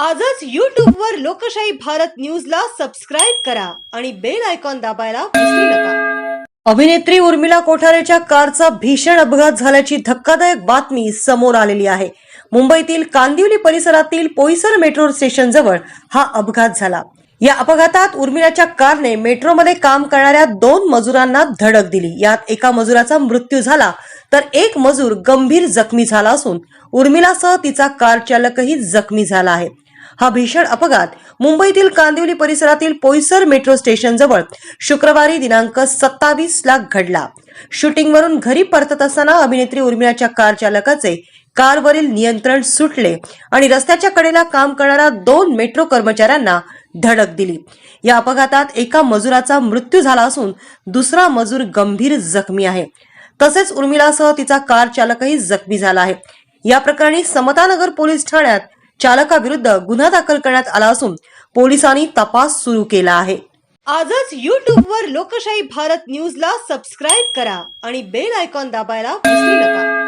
आजच यूट्यूबवर वर लोकशाही भारत न्यूजला सबस्क्राईब करा आणि बेल आयकॉन दाबायला विसरू नका. अभिनेत्री उर्मिला कोठारेच्या कारचा भीषण अपघात झाल्याची धक्कादायक बातमी समोर आलेली आहे. मुंबईतील कांदिवली परिसरातील पोईसर मेट्रो स्टेशन जवळ हा अपघात झाला. या अपघातात उर्मिलाच्या कारने मेट्रोमध्ये काम करणाऱ्या दोन मजुरांना धडक दिली. यात एका मजुराचा मृत्यू झाला तर एक मजूर गंभीर जखमी झाला असून उर्मिलासह तिचा कार चालकही जखमी झाला आहे. हा भीषण अपघात मुंबईतील कांदिवली परिसरातील पोईसर मेट्रो स्टेशन जवळ शुक्रवारी दिनांक सत्तावीस ला घडला. शूटिंगवरून घरी परतत असताना अभिनेत्री उर्मिलाच्या कार चालकाचे कारवरील नियंत्रण सुटले आणि रस्त्याच्या कडेला काम करणाऱ्या दोन मेट्रो कर्मचाऱ्यांना धडक दिली. या अपघातात एका मजुराचा मृत्यू झाला असून दुसरा मजूर गंभीर जखमी आहे. तसेच उर्मिलासह तिचा कार चालकही जखमी झाला आहे. या प्रकरणी समतानगर पोलीस ठाण्यात चालकाविरुद्ध गुन्हा दाखल करण्यात आला असून पोलिसांनी तपास सुरू केला आहे. आजच YouTube वर लोकशाही भारत न्यूजला सबस्क्राईब करा आणि बेल आयकॉन दाबायला विसरू नका.